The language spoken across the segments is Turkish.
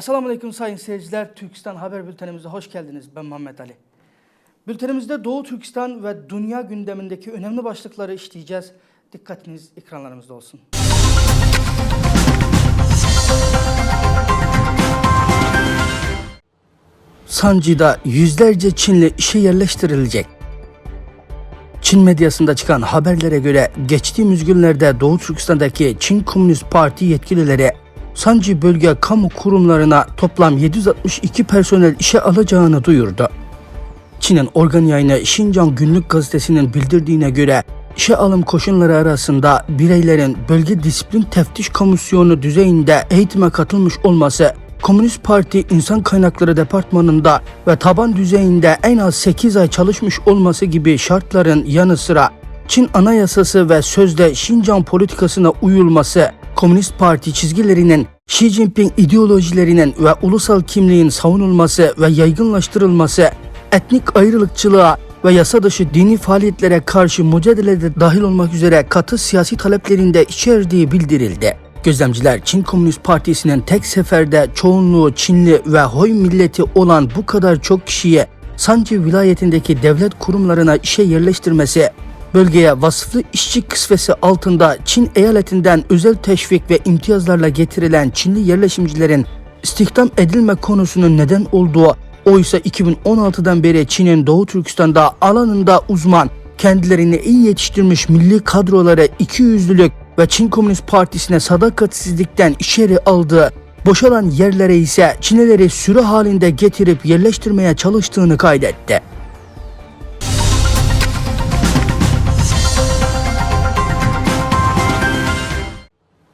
Esselamu Aleyküm sayın seyirciler. Türkistan Haber Bültenimize hoş geldiniz. Ben Muhammed Ali. Bültenimizde Doğu Türkistan ve dünya gündemindeki önemli başlıkları işleyeceğiz. Dikkatiniz ekranlarımızda olsun. Sancı'da yüzlerce Çinli işe yerleştirilecek. Çin medyasında çıkan haberlere göre geçtiğimiz günlerde Doğu Türkistan'daki Çin Komünist Parti yetkilileri Sancı bölge kamu kurumlarına toplam 762 personel işe alacağını duyurdu. Çin'in organ yayını Şincan Günlük Gazetesi'nin bildirdiğine göre işe alım koşulları arasında bireylerin bölge disiplin teftiş komisyonu düzeyinde eğitime katılmış olması, Komünist Parti İnsan Kaynakları Departmanı'nda ve taban düzeyinde en az 8 ay çalışmış olması gibi şartların yanı sıra Çin Anayasası ve sözde Şincan politikasına uyulması, Komünist Parti çizgilerinin Xi Jinping ideolojilerinin ve ulusal kimliğin savunulması ve yaygınlaştırılması, etnik ayrılıkçılığa ve yasa dışı dini faaliyetlere karşı mücadelede dahil olmak üzere katı siyasi taleplerinde içerdiği bildirildi. Gözlemciler Çin Komünist Partisi'nin tek seferde çoğunluğu Çinli ve Hoy milleti olan bu kadar çok kişiyi Sancı vilayetindeki devlet kurumlarına işe yerleştirmesi, bölgeye vasıflı işçi kısvesi altında Çin eyaletinden özel teşvik ve imtiyazlarla getirilen Çinli yerleşimcilerin istihdam edilme konusunun neden olduğu oysa 2016'dan beri Çin'in Doğu Türkistan'da alanında uzman, kendilerini iyi yetiştirmiş milli kadroları ikiyüzlülük ve Çin Komünist Partisi'ne sadakatsizlikten içeri aldığı, boşalan yerlere ise Çinlileri sürü halinde getirip yerleştirmeye çalıştığını kaydetti.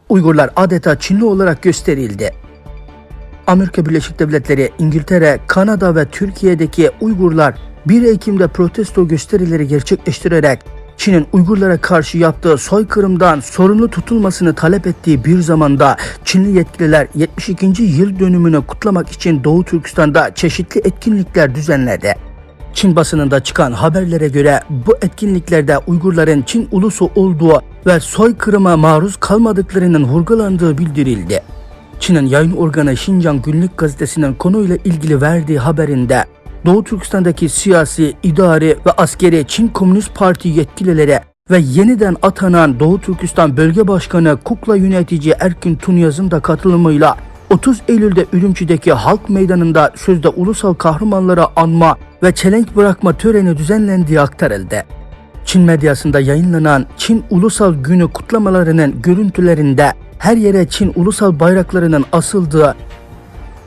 Uygurlar adeta Çinli olarak gösterildi. Amerika Birleşik Devletleri, İngiltere, Kanada ve Türkiye'deki Uygurlar 1 Ekim'de protesto gösterileri gerçekleştirerek Çin'in Uygurlara karşı yaptığı soykırımdan sorumlu tutulmasını talep ettiği bir zamanda Çinli yetkililer 72. yıl dönümünü kutlamak için Doğu Türkistan'da çeşitli etkinlikler düzenledi. Çin basınında çıkan haberlere göre bu etkinliklerde Uygurların Çin ulusu olduğu ve soykırıma maruz kalmadıklarının vurgulandığı bildirildi. Çin'in yayın organı Xinjiang Günlük Gazetesi'nin konuyla ilgili verdiği haberinde Doğu Türkistan'daki siyasi, idari ve askeri Çin Komünist Parti yetkilileri ve yeniden atanan Doğu Türkistan Bölge Başkanı Kukla yönetici Erkin Tunyaz'ın da katılımıyla 30 Eylül'de Ürümçi'deki Halk Meydanı'nda sözde ulusal kahramanları anma ve çelenk bırakma töreni düzenlendiği aktarıldı. Çin medyasında yayınlanan Çin Ulusal Günü kutlamalarının görüntülerinde her yere Çin ulusal bayraklarının asıldığı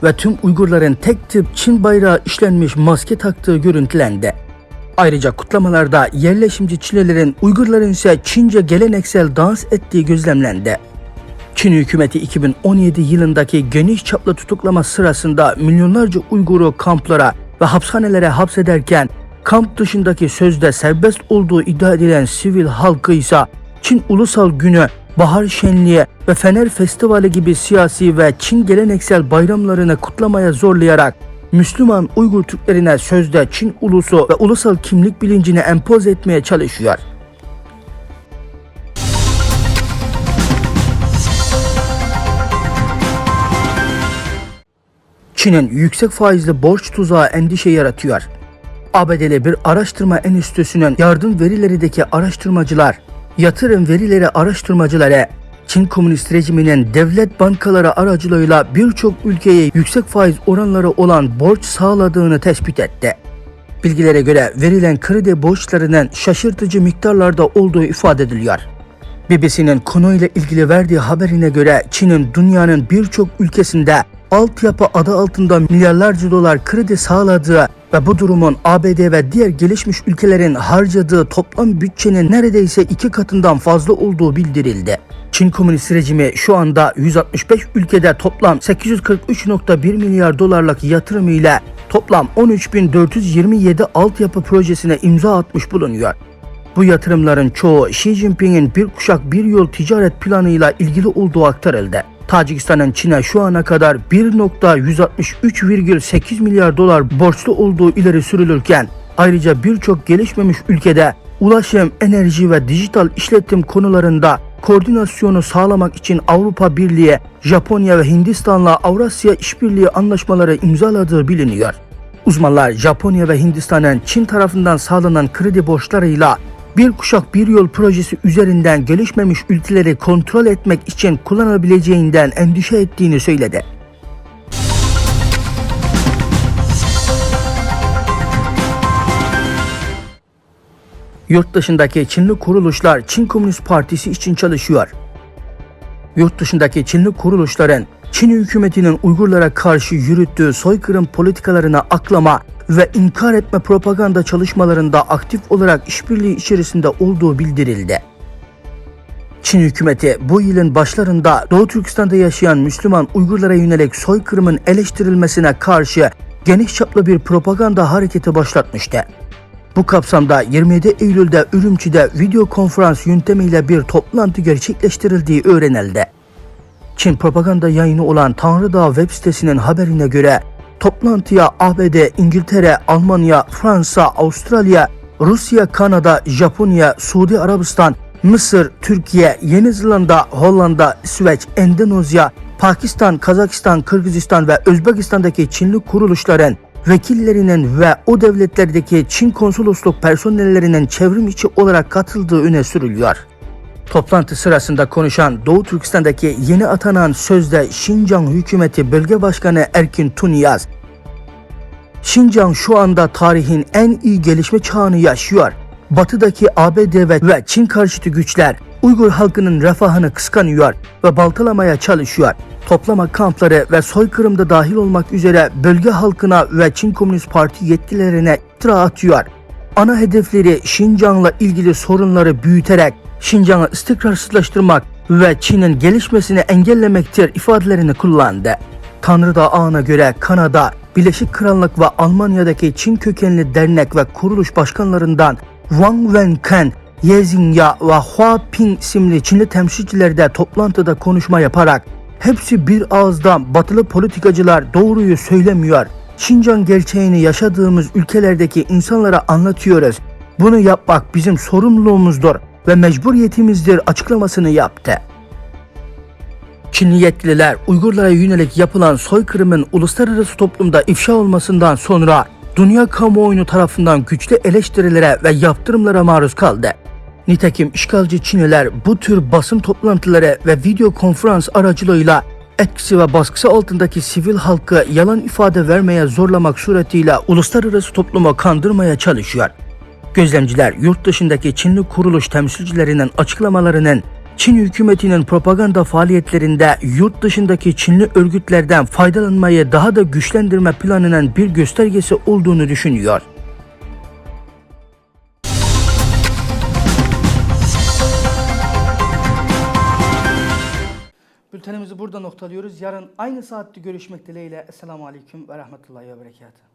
ve tüm Uygurların tek tip Çin bayrağı işlenmiş maske taktığı görüntülendi. Ayrıca kutlamalarda yerleşimci Çinlilerin Uygurların ise Çince geleneksel dans ettiği gözlemlendi. Çin hükümeti 2017 yılındaki geniş çaplı tutuklama sırasında milyonlarca Uygur'u kamplara ve hapishanelere hapsederken kamp dışındaki sözde serbest olduğu iddia edilen sivil halkı ise Çin Ulusal Günü, Bahar Şenliği ve Fener Festivali gibi siyasi ve Çin geleneksel bayramlarını kutlamaya zorlayarak Müslüman Uygur Türklerine sözde Çin ulusu ve ulusal kimlik bilincini empoze etmeye çalışıyor. Çin'in yüksek faizli borç tuzağı endişe yaratıyor. ABD'li bir araştırma enstitüsünün yardım verilerideki araştırmacılar, yatırım verileri araştırmacıları, Çin komünist rejiminin devlet bankaları aracılığıyla birçok ülkeye yüksek faiz oranları olan borç sağladığını tespit etti. Bilgilere göre verilen kredi borçlarının şaşırtıcı miktarlarda olduğu ifade ediliyor. BBC'nin konuyla ilgili verdiği haberine göre Çin'in dünyanın birçok ülkesinde altyapı adı altında milyarlarca dolar kredi sağladığı ve bu durumun ABD ve diğer gelişmiş ülkelerin harcadığı toplam bütçenin neredeyse iki katından fazla olduğu bildirildi. Çin Komünist rejimi şu anda 165 ülkede toplam 843.1 milyar dolarlık yatırım ile toplam 13.427 altyapı projesine imza atmış bulunuyor. Bu yatırımların çoğu Xi Jinping'in bir kuşak bir yol ticaret planıyla ilgili olduğu aktarıldı. Tacikistan'ın Çin'e şu ana kadar 1.163,8 milyar dolar borçlu olduğu ileri sürülürken ayrıca birçok gelişmemiş ülkede ulaşım, enerji ve dijital işletim konularında koordinasyonu sağlamak için Avrupa Birliği, Japonya ve Hindistan'la Avrasya İşbirliği anlaşmaları imzaladığı biliniyor. Uzmanlar Japonya ve Hindistan'ın Çin tarafından sağlanan kredi borçlarıyla bir kuşak bir yol projesi üzerinden gelişmemiş ülkeleri kontrol etmek için kullanabileceğinden endişe ettiğini söyledi. Yurt dışındaki Çinli kuruluşlar Çin Komünist Partisi için çalışıyor. Yurt dışındaki Çinli kuruluşların Çin hükümetinin Uygurlara karşı yürüttüğü soykırım politikalarına aklama ve inkar etme propaganda çalışmalarında aktif olarak işbirliği içerisinde olduğu bildirildi. Çin hükümeti bu yılın başlarında Doğu Türkistan'da yaşayan Müslüman Uygurlara yönelik soykırımın eleştirilmesine karşı geniş çaplı bir propaganda hareketi başlatmıştı. Bu kapsamda 27 Eylül'de Ürümçi'de video konferans yöntemiyle bir toplantı gerçekleştirildiği öğrenildi. Çin propaganda yayını olan Tanrı Dağı web sitesinin haberine göre toplantıya ABD, İngiltere, Almanya, Fransa, Avustralya, Rusya, Kanada, Japonya, Suudi Arabistan, Mısır, Türkiye, Yeni Zelanda, Hollanda, İsveç, Endonezya, Pakistan, Kazakistan, Kırgızistan ve Özbekistan'daki Çinli kuruluşların vekillerinin ve o devletlerdeki Çin konsolosluk personellerinin çevrim içi olarak katıldığı öne sürülüyor. Toplantı sırasında konuşan Doğu Türkistan'daki yeni atanan sözde Şincan hükümeti bölge başkanı Erkin Tuniyaz, Şincan şu anda tarihin en iyi gelişme çağını yaşıyor. Batıdaki ABD ve, Çin karşıtı güçler Uygur halkının refahını kıskanıyor ve baltalamaya çalışıyor. Toplama kampları ve soykırımda dahil olmak üzere bölge halkına ve Çin Komünist Parti yetkililerine iftira atıyor. Ana hedefleri Şincan'la ilgili sorunları büyüterek Şincan'ı istikrarsızlaştırmak ve Çin'in gelişmesini engellemektir ifadelerini kullandı. Tanrıdağ ağına göre Kanada, Birleşik Krallık ve Almanya'daki Çin kökenli dernek ve kuruluş başkanlarından Wang Wenken, Ye Xingya ve Hua Ping isimli Çinli temsilciler de toplantıda konuşma yaparak hepsi bir ağızdan batılı politikacılar doğruyu söylemiyor. Şincan gerçeğini yaşadığımız ülkelerdeki insanlara anlatıyoruz. Bunu yapmak bizim sorumluluğumuzdur ve mecburiyetimizdir açıklamasını yaptı. Çinli yetkililer Uygurlara yönelik yapılan soykırımın uluslararası toplumda ifşa olmasından sonra dünya kamuoyunu tarafından güçlü eleştirilere ve yaptırımlara maruz kaldı. Nitekim işgalci Çinliler bu tür basın toplantıları ve video konferans aracılığıyla etkisi ve baskısı altındaki sivil halkı yalan ifade vermeye zorlamak suretiyle uluslararası toplumu kandırmaya çalışıyor. Gözlemciler yurt dışındaki Çinli kuruluş temsilcilerinin açıklamalarının Çin hükümetinin propaganda faaliyetlerinde yurt dışındaki Çinli örgütlerden faydalanmayı daha da güçlendirme planının bir göstergesi olduğunu düşünüyor. Bültenimizi burada noktalıyoruz. Yarın aynı saatte görüşmek dileğiyle. Esselamu Aleyküm ve Rahmetullahi ve Berekatuhu.